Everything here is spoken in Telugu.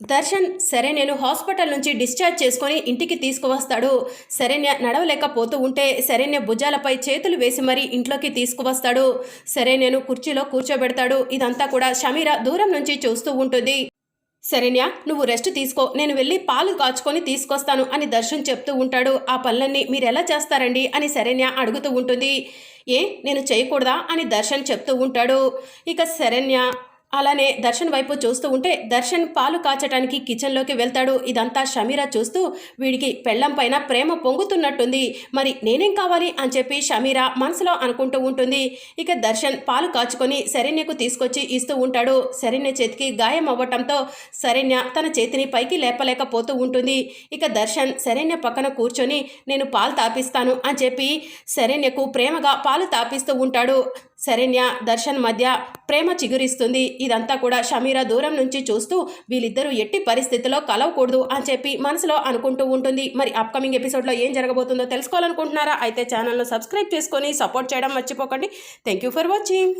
దర్శన్ సరే నేను హాస్పిటల్ నుంచి డిశ్చార్జ్ చేసుకొని ఇంటికి తీసుకువస్తాడు. శరణ్య నడవలేకపోతూ ఉంటే శరణ్య భుజాలపై చేతులు వేసి మరీ ఇంట్లోకి తీసుకువస్తాడు. సరే నేను కుర్చీలో కూర్చోబెడతాడు. ఇదంతా కూడా షమీర దూరం నుంచి చూస్తూ ఉంటుంది. శరణ్య నువ్వు రెస్ట్ తీసుకో. నేను వెళ్ళి పాలు కాచుకొని తీసుకొస్తాను అని దర్శన్ చెప్తూ ఉంటాడు. ఆ పనులన్నీ మీరు ఎలా చేస్తారండి? అని శరణ్య అడుగుతూ ఉంటుంది. ఏ నేను చేయకూడదా? అని దర్శన్ చెప్తూ ఉంటాడు. ఇక శరణ్య అలానే దర్శన్ వైపు చూస్తూ ఉంటే దర్శన్ పాలు కాచటానికి కిచెన్లోకి వెళ్తాడు. ఇదంతా షమీరా చూస్తూ వీడికి పెళ్ళం పైన ప్రేమ పొంగుతున్నట్టుంది. మరి నేనేం కావాలి అని చెప్పి షమీరా మనసులో అనుకుంటూ ఉంటుంది. ఇక దర్శన్ పాలు కాచుకొని శరణ్యకు తీసుకొచ్చి ఇస్తూ ఉంటాడు. శరణ్య చేతికి గాయం అవ్వటంతో శరణ్య తన చేతిని పైకి లేపలేకపోతూ ఉంటుంది. ఇక దర్శన్ శరణ్య పక్కన కూర్చొని నేను పాలు తాపిస్తాను అని చెప్పి శరణ్యకు ప్రేమగా పాలు తాపిస్తూ ఉంటాడు. శరణ్య దర్శన్ మధ్య ప్రేమ చిగురిస్తుంది. ఇదంతా కూడా షమీరా దూరం నుంచి చూస్తూ వీళ్ళిద్దరూ ఎట్టి పరిస్థితిలో కలవకూడదు అని చెప్పి మనసులో అనుకుంటూ ఉంటుంది. మరి అప్కమింగ్ ఎపిసోడ్లో ఏం జరగబోతుందో తెలుసుకోవాలనుకుంటున్నారా? అయితే ఛానల్ను సబ్స్క్రైబ్ చేసుకొని సపోర్ట్ చేయడం మర్చిపోకండి. Thank you for watching